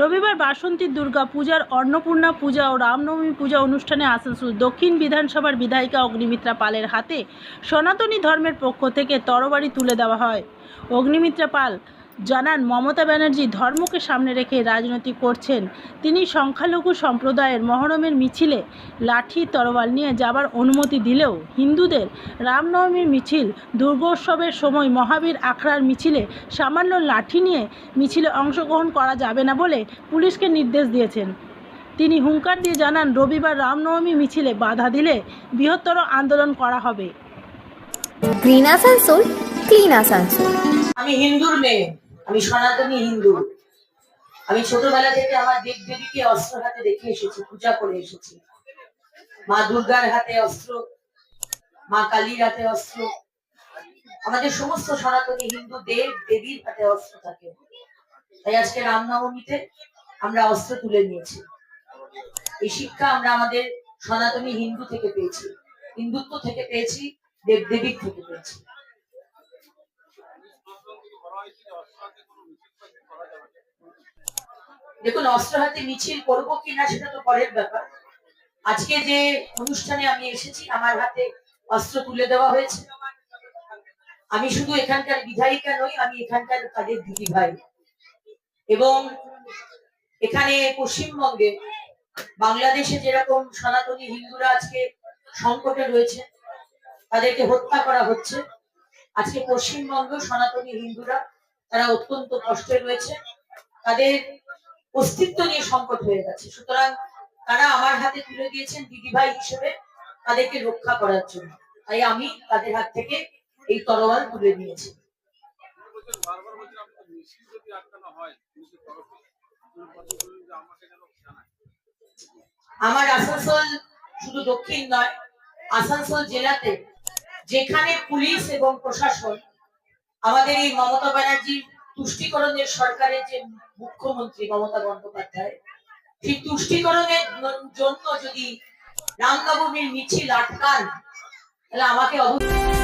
রবিবার বাসন্তী দুর্গা পূজার অন্নপূর্ণা পূজা ও রামনবমী পূজা অনুষ্ঠানে আসানসোল দক্ষিণ বিধানসভার বিধায়িকা অগ্নিমিত্রা পালের হাতে সনাতনী ধর্মের পক্ষ থেকে তরবারি তুলে দেওয়া হয়। অগ্নিমিত্রা পাল জানান মমতা ব্যানার্জি ধর্মকে সামনে রেখে রাজনীতি করছেন। তিনি সংখ্যালঘু সম্প্রদায়ের মহরমের মিছিলে লাঠি তরোয়াল নিয়ে যাবার অনুমতি দিলেও হিন্দুদের রামনবমীর মিছিল দুর্গোৎসবের সময় মহাবীর আখড়ার মিছিলে সামান্য লাঠি নিয়ে মিছিলে অংশগ্রহণ করা যাবে না বলে পুলিশকে নির্দেশ দিয়েছেন। তিনি হুঙ্কার দিয়ে জানান রবিবার রামনবমী মিছিলে বাধা দিলে বৃহত্তর আন্দোলন করা হবে। গ্রিন আসানসোল ক্লিন আসানসোল আমি হিন্দুর মেয়ে। আমি সনাতনী হিন্দু। আমি ছোটবেলা থেকে আমার দেব দেবীকে অস্ত্র হাতে দেখে এসেছি, পূজা করে এসেছি। মা দুর্গার হাতে অস্ত্র, মা কালীর হাতে অস্ত্র। আমাদের সমস্ত সনাতনী হিন্দু দেব দেবীর হাতে অস্ত্র থাকে। তাই আজকে রামনবমীতে আমরা অস্ত্র তুলে নিয়েছি। এই শিক্ষা আমরা আমাদের সনাতনী হিন্দু থেকে পেয়েছি, হিন্দুত্ব থেকে পেয়েছি দেব দেবীর থেকে পেয়েছি। দেখুন অস্ত্র হাতে মিছিল করব কিনা সেটা তো পরের ব্যাপার। আজকে যে অনুষ্ঠানে আমি এসেছি, আমার হাতে অস্ত্র তুলে দেওয়া হয়েছে। আমি শুধু এখানকার বিধায়িকা নই, আমি এখানকার কাজের দিদি ভাই। এবং এখানে পশ্চিমবঙ্গে বাংলাদেশে যেরকম সনাতনী হিন্দুরা আজকে সংকটে রয়েছে, তাদেরকে হত্যা করা হচ্ছে। আজকে পশ্চিমবঙ্গ সনাতনী হিন্দুরা তারা অত্যন্ত কষ্টে রয়েছে। তাদের অস্তিত্ব নিয়ে সংকট হয়ে গেছে সুতরাং তারা আমার হাতে তুলে দিয়েছেন দিদিভাই হিসেবে তাদেরকে রক্ষা করার জন্য। তাই আমি তাদের হাত থেকে এই তরোয়াল তুলে নিয়েছি। আমার আসানসোল শুধু দক্ষিণ নয়, আসানসোল জেলাতে যেখানে পুলিশ এবং প্রশাসন, আমাদের এই মমতা ব্যানার্জির তুষ্টিকরণের সরকারের যে মুখ্যমন্ত্রী মমতা বন্দ্যোপাধ্যায়, সেই তুষ্টিকরণের জন্য যদি রামনবমীর মিছিল আটকান, তাহলে আমাকে অবশ্যই